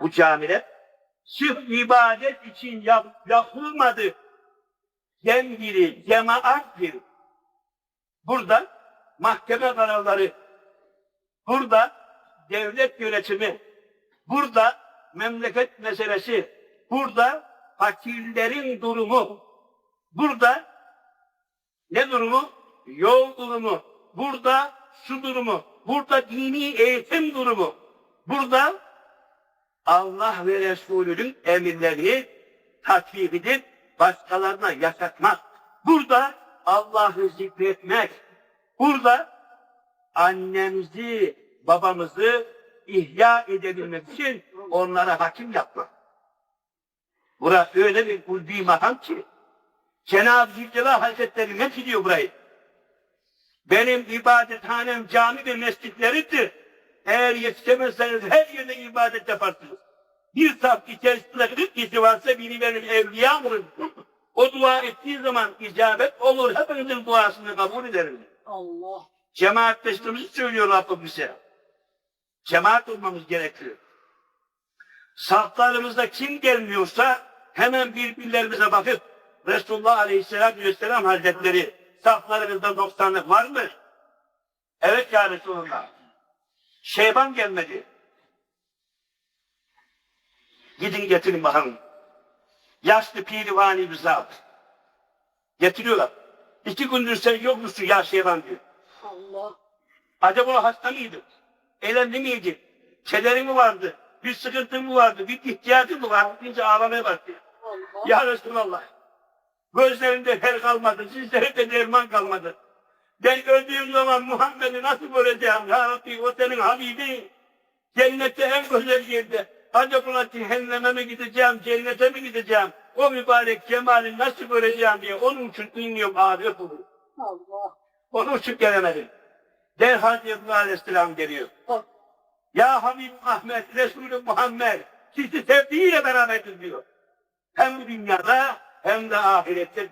Bu camiler sırf ibadet için yap, yapılmadı. Cemgiri, cemaattir. Burada mahkeme kararları, burada devlet yönetimi, burada memleket meselesi, burada fakirlerin durumu, burada ne durumu? Yol durumu, burada su durumu, burada dini eğitim durumu, burada Allah ve Resulünün emirlerini tatbik edip başkalarına yaşatmak, burada Allah'ı zikretmek, burada annemizi, babamızı ihya edebilmek için onlara hakim yapmak. Burası öyle bir ulvi makam ki Cenab-ı Zülcelal Hazretleri ne diyor burayı? Benim ibadethanem cami ve mescitleridir. Eğer yetişemezseniz her yerde ibadet yaparsınız. Bir saf içerisinde 40 kişi varsa biri benim evliyamdır. O dua ettiği zaman icabet olur. Hepinizin duasını kabul ederim. Allah. Cemaatleştiğimizi söylüyor Rabbim bize. Cemaat olmamız gerekiyor. Saflarımızda kim gelmiyorsa hemen birbirlerimize bakıp Resulullah Aleyhisselatü Vesselam Hazretleri saflarımızda doksanlık var mı? Evet ya Resulullah. Şeyban gelmedi. Gidin getirin bakalım. Yaşlı pirivani bir zat. Getiriyorlar. İki gündür sen yok musun ya Şeyban diyor. Allah. Acaba hasta mıydı? Elendi miydi? Kederi mi vardı? Bir sıkıntı mı vardı? Bir ihtiyacı mı vardı? Deyince ağlamaya başlıyor. Ya Resulallah. Gözlerinde her kalmadı. Sizlerde derman kalmadı. Ben öldüğüm zaman Muhammed'i nasıl göreceğim? Ya Rabbi o senin Habibin. Cennette en güzel yerde. Acaba cehenneme mi gideceğim, cennete mi gideceğim? O mübarek cemali nasıl göreceğim diye onun için dinliyorum ağrıyor bunu. Allah. Onun için gelemedim. Derhal Cebrail Aleyhisselam geliyor. Allah. Ya Habib Ahmet, Resulü Muhammed sizi sevdiğiyle beraberdir diyor. Hem dünyada hem de ahirette